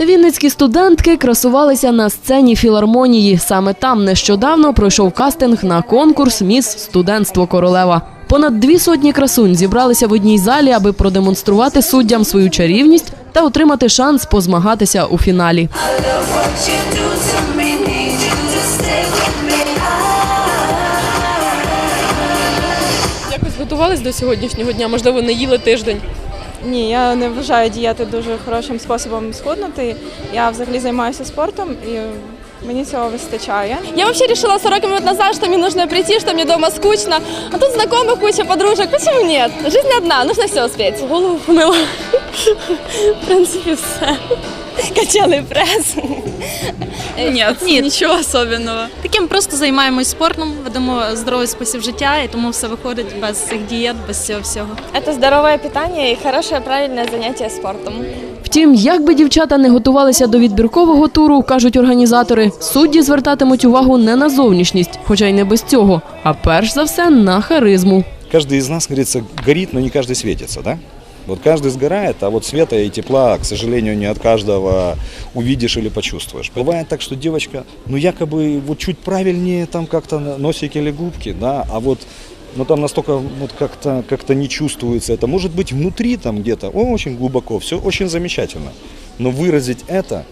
Вінницькі студентки красувалися на сцені філармонії. Саме там нещодавно пройшов кастинг на конкурс Міс Студентство Королева. Понад дві сотні красунь зібралися в одній залі, аби продемонструвати суддям свою чарівність та отримати шанс позмагатися у фіналі. Якось готувались до сьогоднішнього дня, можливо, не їли тиждень. Ні, я не вважаю дієти дуже хорошим способом схуднути. Я взагалі займаюся спортом і мені цього вистачає. Я взагалі вирішила 40 минут назад, що мені потрібно прийти, що мені вдома скучно. А тут знайомих куча подружок. Чому ні? Життя одна, потрібно все успіти. Голову помила. В принципі, все Качали прес. Нет, нічого особенного. Таким просто займаємось спортом, ведемо здоровий спосіб життя, і тому все виходить без цих дієт, без цього всього. Это здоровое питание и хорошее правильное занятие спортом. Втім, як би дівчата не готувалися до відбіркового туру, кажуть організатори, судді звертатимуть увагу не на зовнішність, хоча й не без цього, а перш за все на харизму. Каждый из нас, как говорится, горит, но не каждый светится, да? Вот каждый сгорает, а вот света и тепла, к сожалению, не от каждого увидишь или почувствуешь. Бывает так, что девочка, ну якобы вот чуть правильнее там как-то на- носик или губки, да, а вот но там настолько вот как-то как не чувствуется это. Может быть внутри там где-то, очень глубоко, все очень замечательно. Но выразить это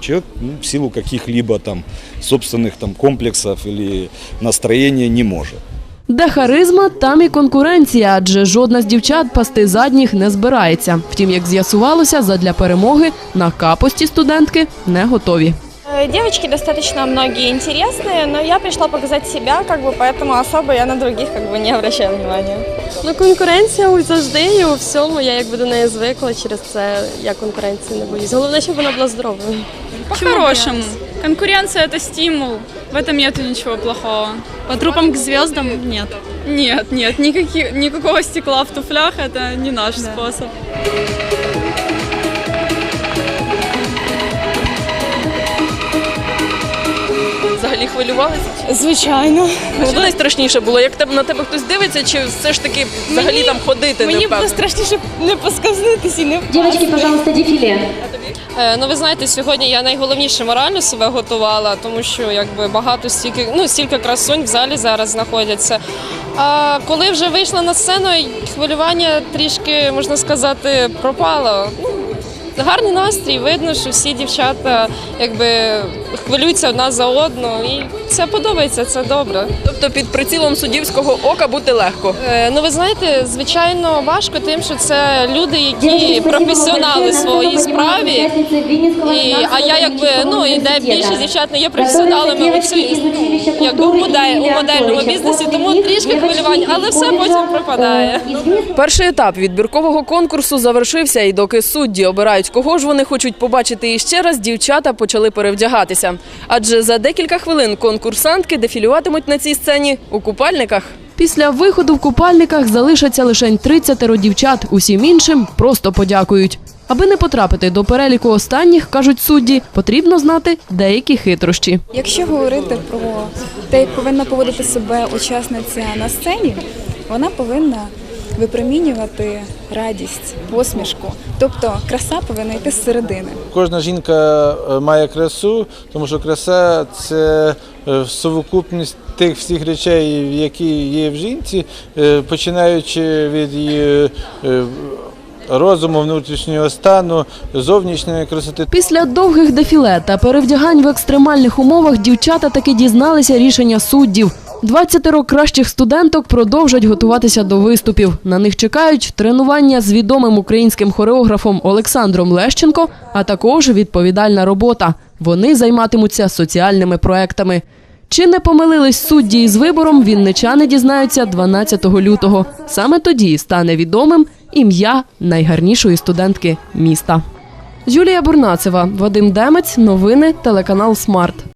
человек ну, в силу каких-либо там собственных там комплексов или настроения не может. Де харизма, там і конкуренція, адже жодна з дівчат пасти задніх не збирається. Втім, як з'ясувалося, задля перемоги на капості студентки не готові. Э, Девочки достаточно многие интересные, но я пришла показать себя, как бы, поэтому особо я на других как бы не обращаю внимания. Ну, конкуренція ось завжди і у всьому. Я якби до неї звикла, через це я конкуренції не боюсь. Головне, щоб вона була здоровою. По-хорошему. Конкуренция – это стимул. В этом нет ничего плохого. По трупам к звездам – нет. Нет, нет, никаких, никакого стекла в туфлях – это не наш способ. Взагалі хвилювалися? Звичайно. Що найстрашніше було? Як тебе на тебе хтось дивиться, чи все ж таки взагалі там ходити Мені було впевнено? страшніше не поскользнутися і не Девочки, пожалуйста, дефиле. Е, Ну, ви знаєте, сьогодні я найголовніше морально себе готувала, тому що якби багато стільки, ну стільки красунь в залі зараз знаходяться. А коли вже вийшла на сцену, хвилювання трішки можна сказати пропало. Ну, гарний настрій, видно, що всі дівчата якби хвилюються одна за одну, і це подобається, це добре. Тобто під прицілом суддівського ока бути легко. Е, Ну, ви знаєте, звичайно, важко тим, що це люди, Девочки, які спасибо професіонали большое. в своїй Настолько справі. участницы Винницкого І, а я якби ну і де більшість дівчат не є Готовятся професіоналами у девочки цій из училища якби у культуры модель у имени модельному Анатольевича. бізнесі, тому После них трішки девочки хвилювань, але из все колледжа, потім пропадає. э, из Винницкого Перший етап відбіркового конкурсу завершився, і доки судді обирають, кого ж вони хочуть побачити іще раз, дівчата почали перевдягатися. Адже за декілька хвилин конкурсантки дефілюватимуть на цій сцені у купальниках. Після виходу в купальниках залишаться лише 30 дівчат. Усім іншим просто подякують. Аби не потрапити до переліку останніх, кажуть судді, потрібно знати деякі хитрощі. Якщо говорити про те, як повинна поводити себе учасниця на сцені, вона повинна випромінювати радість, посмішку. Тобто краса повинна йти з середини. Кожна жінка е, має красу, тому що краса це е, совокупність тих всіх речей, які є в жінці, е, починаючи від її розуму, внутрішнього стану, зовнішньої красоти. Після довгих дефіле та перевдягань в екстремальних умовах дівчата таки дізналися рішення суддів. 20 кращих студенток продовжать готуватися до виступів. На них чекають тренування з відомим українським хореографом Олександром Лещенко, а також відповідальна робота. Вони займатимуться соціальними проектами. Чи не помилились судді із вибором, вінничани дізнаються 12 лютого. Саме тоді стане відомим ім'я найгарнішої студентки міста. Юлія Бурнацева, Вадим Демець, новини, телеканал Смарт.